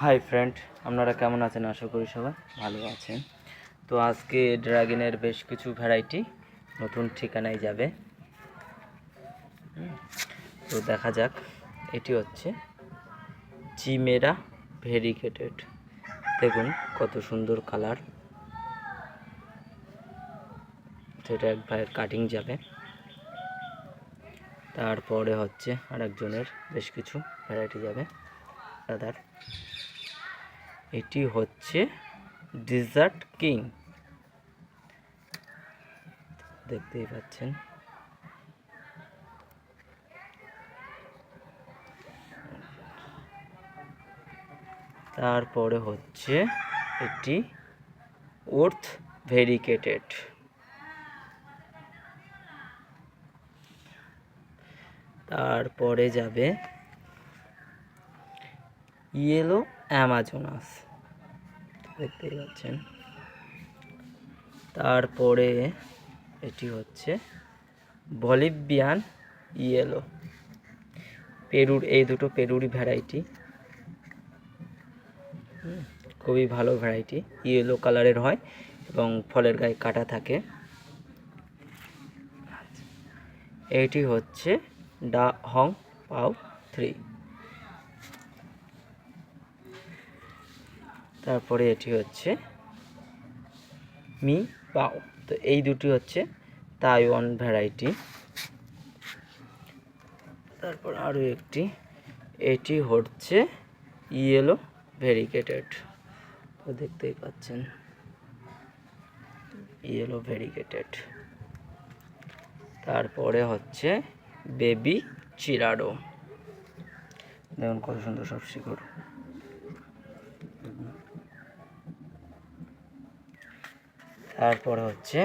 Hi friend আপনারা কেমন আছেন? আশা করি সবাই ভালো আছেন। তো আজকে ড্রাগনের বেশ কিছু ভ্যারাইটি নতুন ঠিকানায় যাবে। তো দেখা যাক, এটি হচ্ছে চিমেরা ভেরিকেটেড দেখুন কত সুন্দর কালার সেটা এক ভাইয়ের কাটিং যাবে। তারপরে হচ্ছে আরেকজনের বেশ কিছু ভ্যারাইটি যাবে। দাদার এটি হচ্ছে ডিজার্ট কিং দেখতেই পাচ্ছেন। তারপরে হচ্ছে এটি ওর্থ ভেরিকেটেড তারপরে যাবে ইয়েলো অ্যামাজোনাস দেখতেই পাচ্ছেন। তারপরে এটি হচ্ছে বলিভিয়ান ইয়েলো পেরুর, এই দুটো পেরুরই ভ্যারাইটি খুবই ভালো ভ্যারাইটি ইয়েলো কালারের হয় এবং ফলের গায়ে কাটা থাকে। এটি হচ্ছে ডা হং পাও থ্রি তারপরে এটি হচ্ছে মি পাও। তো এই দুটি হচ্ছে তাইওয়ান ভ্যারাইটি। তারপর আরও একটি, এটি হচ্ছে ইয়েলো ভেরিকেটেড তো দেখতেই পাচ্ছেন, ইয়েলো ভেরিকেটেড তারপরে হচ্ছে বেবি চিরাডো। দেখুন কত সুন্দর সব শিকড়। তারপরে হচ্ছে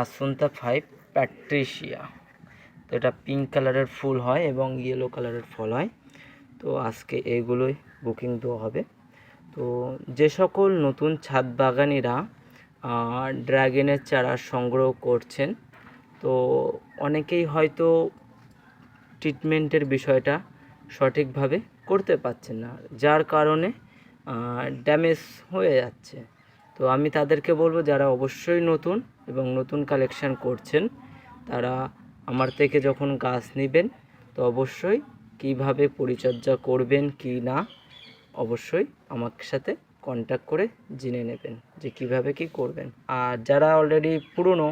আসুন্তা ফাইভ প্যাট্রিশিয়া তো এটা পিঙ্ক কালারের ফুল হয় এবং ইয়েলো কালারের ফল হয়। তো আজকে এইগুলোই বুকিং দেওয়া হবে। তো যে সকল নতুন ছাদ বাগানিরা ড্রাগনের চারা সংগ্রহ করছেন, তো অনেকেই হয়তো ট্রিটমেন্টের বিষয়টা সঠিকভাবে করতে পারছেন না, যার কারণে ড্যামেজ হয়ে যাচ্ছে। তো আমি তাদেরকে বলব যারা অবশ্যই নতুন এবং নতুন কালেকশান করছেন, তারা আমার থেকে যখন গাছ নেবেন, তো অবশ্যই কীভাবে পরিচর্যা করবেন, কি না, অবশ্যই আমার সাথে কন্ট্যাক্ট করে জেনে নেবেন যে কীভাবে কি করবেন। আর যারা অলরেডি পুরনো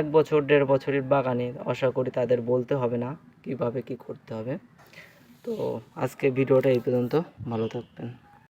এক বছর, দেড় বছরের বাগানে, আশা করি তাদের বলতে হবে না কীভাবে কি করতে হবে। তো আজকে ভিডিওটা এই পর্যন্ত, ভালো থাকবেন।